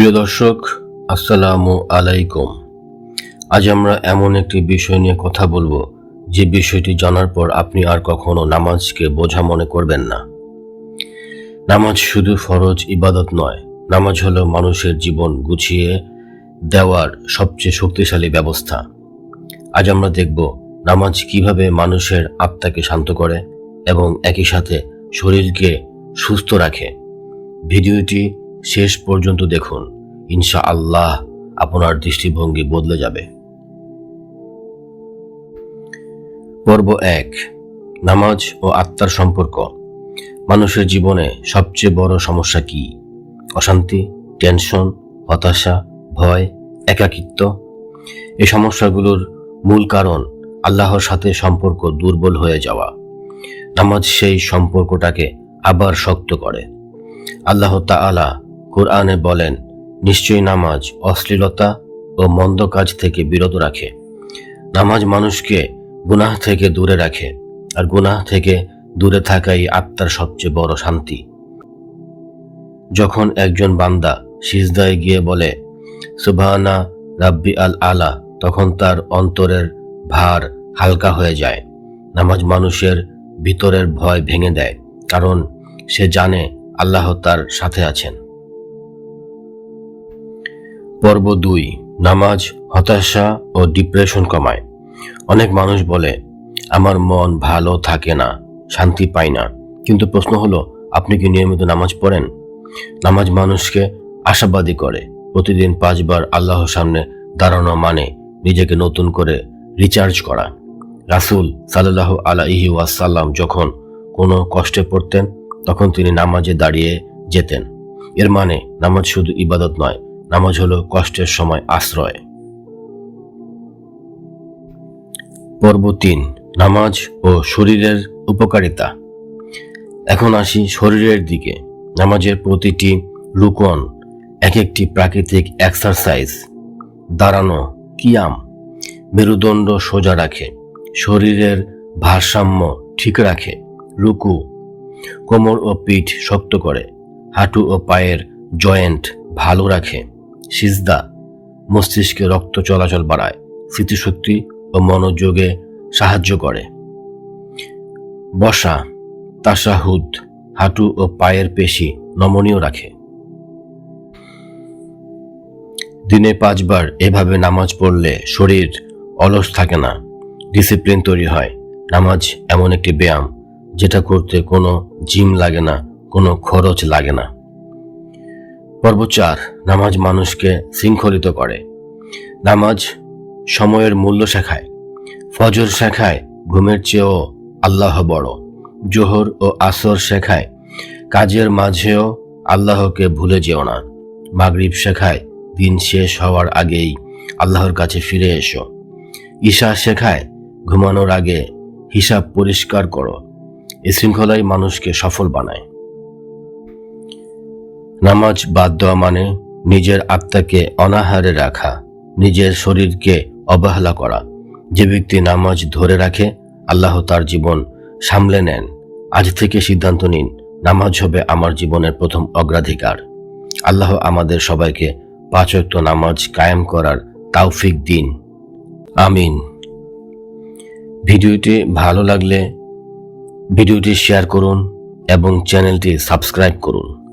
প্রিয় দর্শক, আসসালামু আলাইকুম। আজ আমরা এমন একটি বিষয় নিয়ে কথা বলব, যে বিষয়টি জানার পর আপনি আর কখনো নামাজকে বোঝা মনে করবেন না। নামাজ শুধু ফরজ ইবাদত নয়, নামাজ হলো মানুষের জীবন গুছিয়ে দেওয়ার সবচেয়ে শক্তিশালী ব্যবস্থা। আজ আমরা দেখব নামাজ কীভাবে মানুষের আত্মাকে শান্ত করে এবং একই সাথে শরীরকে সুস্থ রাখে। ভিডিওটি শেষ পর্যন্ত দেখুন ইনশা আল্লাহ আপনার দৃষ্টিভঙ্গি বদলে যাবে। পর্ব এক, নামাজ ও আত্মার সম্পর্ক। মানুষের জীবনে সবচেয়ে বড় সমস্যা কি? অশান্তি, টেনশন, হতাশা, ভয়, একাকিত্ব? এই সমস্যাগুলোর মূল কারণ আল্লাহর সাথে সম্পর্ক দুর্বল হয়ে যাওয়া। নামাজ সেই সম্পর্কটাকে আবার শক্ত করে। আল্লাহ তাআলা কোরআনে বলেন, নিশ্চয়ই নামাজ অশ্লীলতা ও মন্দ কাজ থেকে বিরত রাখে। নামাজ মানুষকে গুনাহ থেকে দূরে রাখে আর গুনাহ থেকে দূরে থাকাই আত্মার সবচেয়ে বড় শান্তি। যখন একজন বান্দা সিজদায় গিয়ে বলে, সুবহানা রাব্বি আল আলা তখন তার অন্তরের ভার হালকা হয়ে যায়। নামাজ মানুষের ভিতরের ভয় ভেঙে দেয়, কারণ সে জানে আল্লাহ তার সাথে আছেন। পর্ব দুই, নামাজ, হতাশা ও ডিপ্রেশন কমায়। অনেক মানুষ বলে, আমার মন ভালো থাকে না, শান্তি পায় না। কিন্তু প্রশ্ন হলো, আপনি কি নিয়মিত নামাজ পড়েন? নামাজ মানুষকে আশাবাদী করে। প্রতিদিন পাঁচবার আল্লাহর সামনে দাঁড়ানো মানে নিজেকে নতুন করে রিচার্জ করা। রাসূল সাল্লাহ আলাইহি ওয়াসাল্লাম যখন কোনো কষ্টে পড়তেন, তখন তিনি নামাজে দাঁড়িয়ে যেতেন। এর মানে নামাজ শুধু ইবাদত নয় নামাজ হলো কষ্টের সময় আশ্রয়। পর্ব তিন, নামাজ ও শরীরের উপকারিতা। এখন আসি শরীরের দিকে। নামাজের প্রতিটি রুকন এক একটি প্রাকৃতিক এক্সারসাইজ দাঁড়ানো, কিয়াম, মেরুদণ্ড সোজা রাখে, শরীরের ভারসাম্য ঠিক রাখে, রুকু, কোমর ও পিঠ শক্ত করে, হাঁটু ও পায়ের জয়েন্ট ভালো রাখে। সিজদা, মস্তিষ্কে রক্ত চলাচল বাড়ায়, স্মৃতিশক্তি ও মনোযোগে সাহায্য করে। বসা তাসাহুদ হাঁটু ও পায়ের পেশি নমনীয় রাখে। দিনে পাঁচবার এভাবে নামাজ পড়লে শরীর অলস থাকে না, ডিসিপ্লিন তৈরি হয়। নামাজ এমন একটি ব্যায়াম, যেটা করতে কোনো জিম লাগে না, কোনো খরচ লাগে না। পর্ব চার, নামাজ মানুষকে শৃঙ্খলিত করে। নামাজ সময়ের মূল্য শেখায়। ফজর শেখায়, ঘুমের চেয়েও আল্লাহ বড়। জোহর ও আসর শেখায়, কাজের মাঝেও আল্লাহকে ভুলে যেও না। মাগরিব শেখায়, দিন শেষ হওয়ার আগেই আল্লাহর কাছে ফিরে এসো। ঈশা শেখায়, ঘুমানোর আগে হিসাব পরিষ্কার করো। এই শৃঙ্খলাই মানুষকে সফল বানায়। নামাজ বাদ দেওয়া মানে নিজের আত্মাকে অনাহারে রাখা, নিজের শরীরকে অবহেলা করা। যে ব্যক্তি নামাজ ধরে রাখে, আল্লাহ তার জীবন সামলে নেন। আজ থেকে সিদ্ধান্ত নিন, নামাজ হবে আমার জীবনের প্রথম অগ্রাধিকার। আল্লাহ আমাদের সবাইকে পাঁচ ওয়াক্ত নামাজ কায়েম করার তাওফিক দিন। আমিন। ভিডিওটি ভালো লাগলে ভিডিওটি শেয়ার করুন এবং চ্যানেলটি সাবস্ক্রাইব করুন।